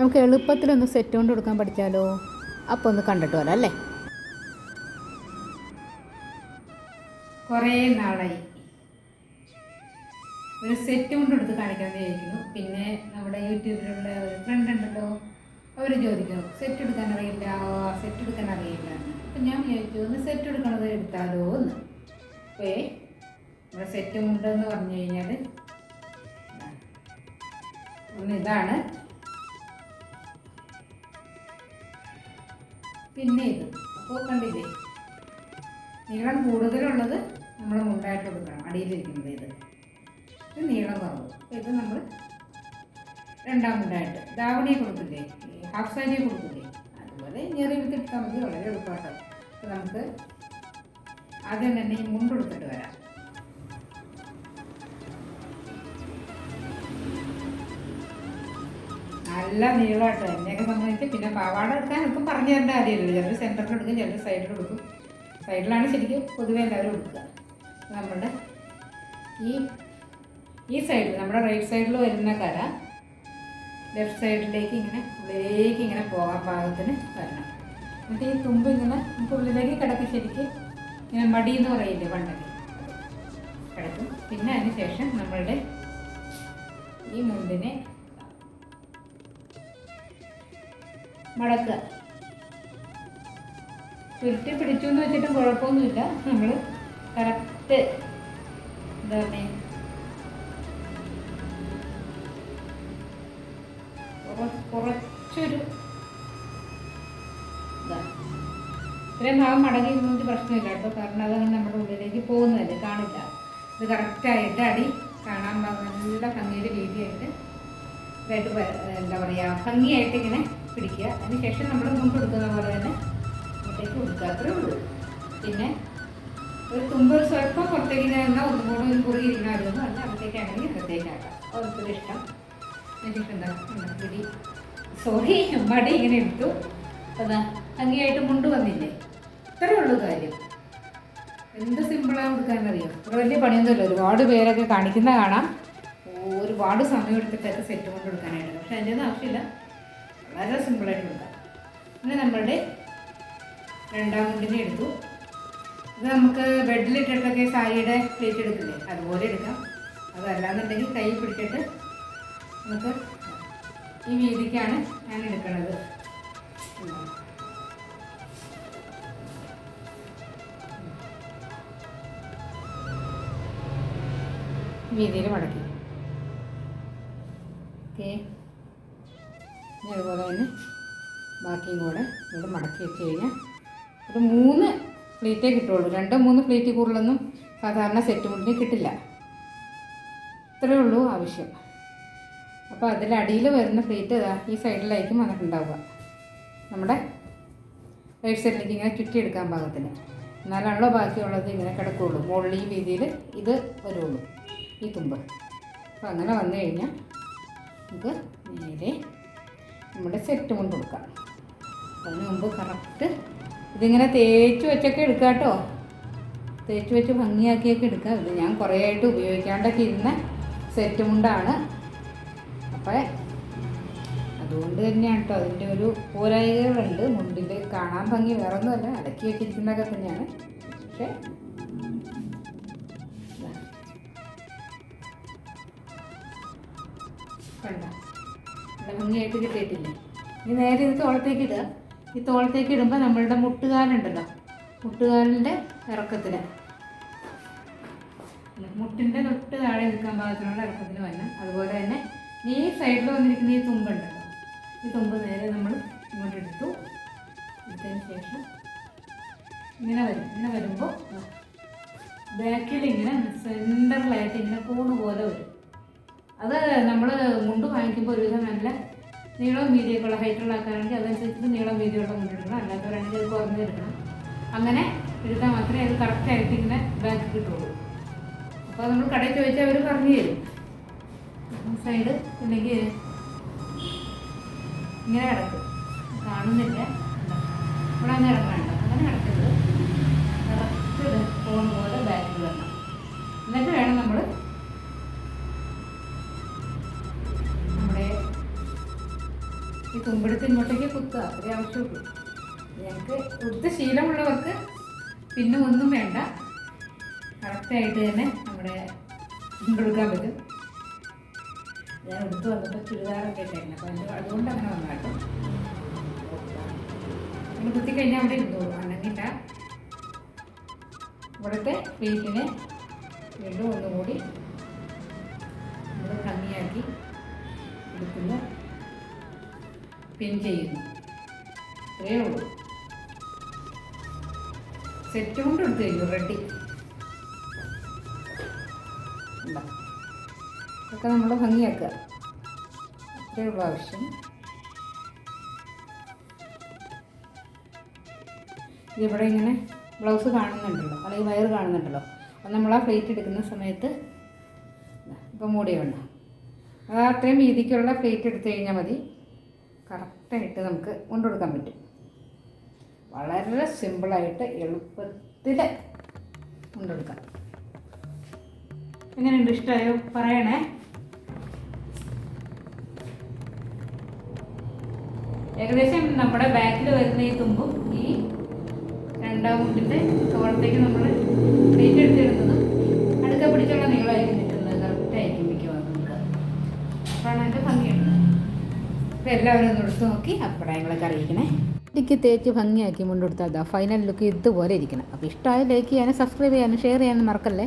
നമുക്ക് എളുപ്പത്തിലൊന്ന് സെറ്റ് കൊണ്ട് കൊടുക്കാൻ പഠിച്ചാലോ അപ്പോൾ ഒന്ന് കണ്ടിട്ട് വരാം അല്ലേ? കുറേ നാളായി. ഒരു സെറ്റ് കൊണ്ട് എടുത്ത് കാണിക്കാൻ വിചാരിക്കുന്നു. പിന്നെ നമ്മുടെ യൂട്യൂബിലുള്ള ഒരു ഫ്രണ്ട് ഉണ്ടല്ലോ അവർ ചോദിക്കുന്നു സെറ്റ് എടുക്കാൻ അറിയില്ല? സെറ്റ് എടുക്കാൻ അറിയില്ല. അപ്പം ഞാൻ വിചാരിച്ചു ഒന്ന് സെറ്റ് എടുക്കണത് എടുത്താലോ എന്ന്. അപ്പേ നമ്മുടെ സെറ്റ് മുണ്ടെന്ന് പറഞ്ഞു കഴിഞ്ഞാൽ ഒന്ന് ഇതാണ്. പിന്നെ ഇത്. അപ്പോൾ കണ്ടില്ലേ? നീളം കൂടുതലുള്ളത് നമ്മൾ മുണ്ടായിട്ട് കൊടുക്കണം അടിയിലിരിക്കുന്നത് ഇത്. ഇത് നീളം കുറവ്. ഇത് നമ്മൾ രണ്ടാം മുണ്ടായിട്ട് ദാവണിയെ കൊടുക്കില്ലേ ഹാഫ് സാരിയെ കൊടുക്കില്ലേ അതുപോലെ ഞെറി എടുത്തിട്ടാൽ മതി വളരെ എളുപ്പമാട്ടോ. അപ്പോൾ നമുക്ക് ആദ്യം തന്നെ ഈ മുണ്ടെടുത്തിട്ട് വരാം. നല്ല നീളമാട്ടോ എന്നെയൊക്കെ സംബന്ധിച്ച് പിന്നെ പാവാട എടുക്കാൻ ഇപ്പം പറഞ്ഞു തരേണ്ട കാര്യമില്ലല്ലോ. ചിലർ സെന്ററിൽ എടുക്കും ചിലർ സൈഡിൽ കൊടുക്കും സൈഡിലാണ് ശരിക്കും പൊതുവേ എല്ലാവരും എടുക്കുക. നമ്മുടെ ഈ ഈ സൈഡിൽ നമ്മുടെ റൈറ്റ് സൈഡിൽ വരുന്ന കര ലെഫ്റ്റ് സൈഡിലേക്ക് ഇങ്ങനെ ഉള്ളിലേക്ക് ഇങ്ങനെ പോകാൻ പാകത്തിന് വരണം. എന്നിട്ട് ഈ തുമ്പ് ഇങ്ങനെ നമുക്ക് ഉള്ളിലേക്ക് കിടക്കും ശരിക്കും ഇങ്ങനെ മടി എന്ന് പറയില്ലേ പണ്ടൊക്കെ? കിടക്കും. പിന്നെ അതിന് ശേഷം നമ്മളുടെ ഈ മുണ്ടിനെ മടക്കുക ചുരുട്ടി പിടിച്ചു എന്ന് വെച്ചിട്ടും കുഴപ്പമൊന്നുമില്ല. നമ്മൾ കറക്റ്റ് എന്താ കുറച്ചൊരു ഇതാ. ഇത്രയും ഭാഗം മടങ്ങി ഇരുന്നിട്ട് പ്രശ്നമില്ല കേട്ടോ. കാരണം അതങ്ങനെ നമ്മുടെ ഉള്ളിലേക്ക് പോകുന്നതല്ലേ കാണില്ല. ഇത് കറക്റ്റായിട്ട് അടി കാണാൻ നല്ല ഭംഗിയുടെ രീതിയായിട്ട് എന്താ പറയുക ഭംഗിയായിട്ട് ഇങ്ങനെ പിടിക്കുക. അതിന് ശേഷം നമ്മൾ മുമ്പ് കൊടുക്കുന്ന പോലെ തന്നെ ഇങ്ങോട്ടേക്ക് കൊടുക്കുക. അത്രേ ഉള്ളൂ. പിന്നെ ഒരു തുമ്പ് സ്വല്പം പുറത്തേക്ക് തന്നെ ഒന്നും കൂടെ ഒരു കുറി ഇരുന്നായിരുന്നു അല്ല അകത്തേക്കാണെങ്കിൽ അകത്തേക്കാക്കാം. ഓരോരുത്തരുടെ ഇഷ്ടം. എന്നിട്ടുണ്ടാകും പിടി സോറി മടി ഇങ്ങനെ എടുത്തു. അതാ ഭംഗിയായിട്ട് മുണ്ട് വന്നില്ലേ? ഇത്രേ ഉള്ളൂ കാര്യം. എന്ത് സിമ്പിളാണ് കൊടുക്കാനറിയോ? ഇവിടെ വലിയ പണിയൊന്നുമില്ല. ഒരുപാട് പേരൊക്കെ കാണിക്കുന്ന കാണാം. ഒരുപാട് സമയം എടുത്തിട്ടൊക്കെ സെറ്റ് കൊണ്ട് കൊടുക്കാനായിട്ട്. പക്ഷെ അതിന്റെ ഒന്നും ആവശ്യമില്ല. വളരെ സിമ്പിളായിട്ട് കൊടുക്കാം പിന്നെ നമ്മളുടെ രണ്ടാം മുണ്ടിനെ എടുത്തു. ഇത് നമുക്ക് ബെഡിലിട്ടിട്ടൊക്കെ സാരിയുടെ പ്ലേറ്റ് എടുക്കില്ലേ? അതുപോലെ എടുക്കാം. അതല്ലാന്നുണ്ടെങ്കിൽ കൈ പിടിച്ചിട്ട് നമുക്ക് ഈ വീതിക്കാണ് ഞാൻ എടുക്കുന്നത്. വീതിയിൽ മടക്കി. ഓക്കെ. ഇനി അതുപോലെ തന്നെ ബാക്കിയും കൂടെ ഇവിടെ മടക്കി വെച്ച് കഴിഞ്ഞാൽ ഒരു മൂന്ന് പ്ലേറ്റേ കിട്ടുള്ളൂ രണ്ടോ മൂന്ന് പ്ലേറ്റ് കൂടുതലൊന്നും സാധാരണ സെറ്റ് മുട്ടിന് കിട്ടില്ല. ഇത്രയേ ഉള്ളൂ ആവശ്യം. അപ്പോൾ അതിലടിയിൽ വരുന്ന പ്ലേറ്റ് ഈ സൈഡിലായിരിക്കും വന്നിട്ടുണ്ടാവുക. നമ്മുടെ റൈറ്റ് സൈഡിലേക്ക് ഇങ്ങനെ ചുറ്റിയെടുക്കാൻ പാകത്തിന്. എന്നാലാണല്ലോ ബാക്കിയുള്ളത് ഇങ്ങനെ കിടക്കുകയുള്ളൂ. മുകളിൽ ഈ രീതിയിൽ ഇത് വരുള്ളൂ. ഈ തുമ്പ്. അപ്പോൾ അങ്ങനെ വന്നു കഴിഞ്ഞാൽ നമുക്ക് നേരെ നമ്മുടെ സെറ്റ് കൊണ്ട് കൊടുക്കാം. അതിന് മുമ്പ് കറക്റ്റ് ഇതിങ്ങനെ തേച്ച് വെച്ചൊക്കെ എടുക്കാം കേട്ടോ. തേച്ച് വെച്ച് ഭംഗിയാക്കിയൊക്കെ എടുക്കാം. ഇത് ഞാൻ കുറേ ആയിട്ട് ഉപയോഗിക്കാണ്ടൊക്കെ ഇരുന്ന സെറ്റ് മുണ്ടാണ്. അപ്പോൾ അതുകൊണ്ട് തന്നെയാണ് കേട്ടോ. അതിന്റെ ഒരു പോരായികകളുണ്ട്. മുണ്ടിൽ കാണാൻ ഭംഗി വേറെ ഒന്നുമല്ല അടക്കി വെച്ചിരിക്കുന്നതൊക്കെ തന്നെയാണ്. പക്ഷേ കണ്ട? നല്ല ഭംഗിയായിട്ട് കിട്ടിയിട്ടില്ലേ ഇനി നേരെ ഇത് തോളത്തേക്ക് ഇടുക. ഈ തോളത്തേക്ക് ഇടുമ്പോൾ നമ്മളുടെ മുട്ടുകാലുണ്ടല്ലോ. മുട്ടുകാലിന്റെ ഇറക്കത്തിന് മുട്ടിന്റെ തൊട്ട് താഴെ നിൽക്കാൻ പാകത്തിനുള്ള ഇറക്കത്തിന് വരണം അതുപോലെ തന്നെ ഈ സൈഡിൽ വന്നിരിക്കുന്ന ഈ തുമ്പുണ്ടല്ലോ. ഈ തുമ്പ് നേരെ നമ്മൾ ഇങ്ങോട്ട് എടുത്തു. എടുത്തതിന് ശേഷം ഇങ്ങനെ വരും. ഇങ്ങനെ വരുമ്പോൾ ബാക്കിൽ ഇങ്ങനെ സെന്ററിലായിട്ട് ഇങ്ങനെ കൂണ് പോലെ വരും. അത് നമ്മൾ മുണ്ട് വാങ്ങിക്കുമ്പോൾ ഒരുവിധം നല്ല നീളവും വീതിയൊക്കെ ഉള്ള ഹൈറ്റുള്ള ആൾക്കാരാണെങ്കിൽ അതനുസരിച്ചിട്ട് നീളം വീതിയുള്ള മുണ്ട് എടുക്കണം അല്ലാത്തവരാണെങ്കിൽ അത് കുറഞ്ഞെടുക്കണം അങ്ങനെ എടുത്താൽ മാത്രമേ അത് കറക്റ്റായിട്ട് ഇങ്ങനെ ബാക്ക് കിട്ടുള്ളൂ. അപ്പോൾ നമ്മൾ കടയിൽ ചോദിച്ചാൽ അവർ പറഞ്ഞു തരും. സൈഡ് ഇല്ലെങ്കിൽ ഇങ്ങനെ കിടക്കും. കാണുന്നില്ല? ഇവിടെ അങ്ങനെ കിടക്കണ്ട ഈ തുമ്പെടുത്ത് ഇങ്ങോട്ടേക്ക് കുത്തുക അതേ ആവശ്യമുള്ളൂ. ഞങ്ങൾക്ക് കൊടുത്ത ശീലമുള്ളവർക്ക് പിന്നെ ഒന്നും വേണ്ട. കറക്റ്റായിട്ട് തന്നെ നമ്മുടെ കൊടുക്കാൻ പറ്റും. ഞാൻ എടുത്തു വന്നപ്പോൾ ചുരിദാറൊക്കെ ഇട്ടായിരുന്നു അപ്പോൾ അതുകൊണ്ട് അങ്ങനെ വന്നാട്ടോ നമ്മൾ കുത്തിക്കഴിഞ്ഞാൽ അവിടെ ഇരുന്നോളൂ. അണ്ണങ്ങില്ല ഇവിടുത്തെ വെയിറ്റിനെ വീണ്ടും ഒന്നുകൂടി നമ്മൾ ഭംഗിയാക്കി എടുക്കുന്നു. പിൻ ചെയ്യുന്നു. അത്രയേ ഉള്ളൂ. സെറ്റ് കൊണ്ട് എടുത്തു കഴിഞ്ഞു റെഡി? ഇതൊക്കെ നമ്മൾ ഭംഗിയാക്കുക. അത്രയേ ഉള്ളൂ ആവശ്യം. ഇതിവിടെ ഇങ്ങനെ ബ്ലൗസ് കാണുന്നുണ്ടല്ലോ അല്ലെങ്കിൽ വയർ കാണുന്നുണ്ടല്ലോ. അപ്പം നമ്മൾ ആ പ്ലേറ്റ് എടുക്കുന്ന സമയത്ത് ഇപ്പം മൂടിയുണ്ട് അത് അത്രയും വീതിക്കുള്ള പ്ലേറ്റ് എടുത്തു കഴിഞ്ഞാൽ മതി. കറക്റ്റായിട്ട് നമുക്ക് കൊണ്ടുകൊടുക്കാൻ പറ്റും. വളരെ സിമ്പിളായിട്ട് എളുപ്പത്തിൽ കൊണ്ടുകൊടുക്കാം. എങ്ങനെയുണ്ട്? ഇഷ്ടമായോ പറയണേ. ഏകദേശം നമ്മുടെ ബാക്കിൽ വരുന്ന ഈ തുമ്പും ഈ രണ്ടാം മുണ്ടിന്റെ തോളത്തേക്ക് നമ്മൾ പ്ലേറ്റ് എടുത്തിടുന്നത് അടുക്ക പിടിച്ചുള്ള നീളമായിരിക്കും നിൽക്കുന്നത്. കറക്റ്റായിരിക്കും മിക്കവാറും. നമുക്ക് അപ്പോഴാണ് അതിന്റെ ഭംഗിയുണ്ട് എല്ലാവരും എടുത്ത് നോക്കി. അഭിപ്രായങ്ങളൊക്കെ അറിയിക്കണേ എനിക്ക് തേച്ച് ഭംഗിയാക്കി മുണ്ടെടുത്താൽ ഫൈനൽ ലുക്ക് ഇതുപോലെ ഇരിക്കണം. അപ്പോൾ ഇഷ്ടമായ ലൈക്ക് ചെയ്യാനും സബ്സ്ക്രൈബ് ചെയ്യാനും ഷെയർ ചെയ്യാനും മറക്കല്ലേ?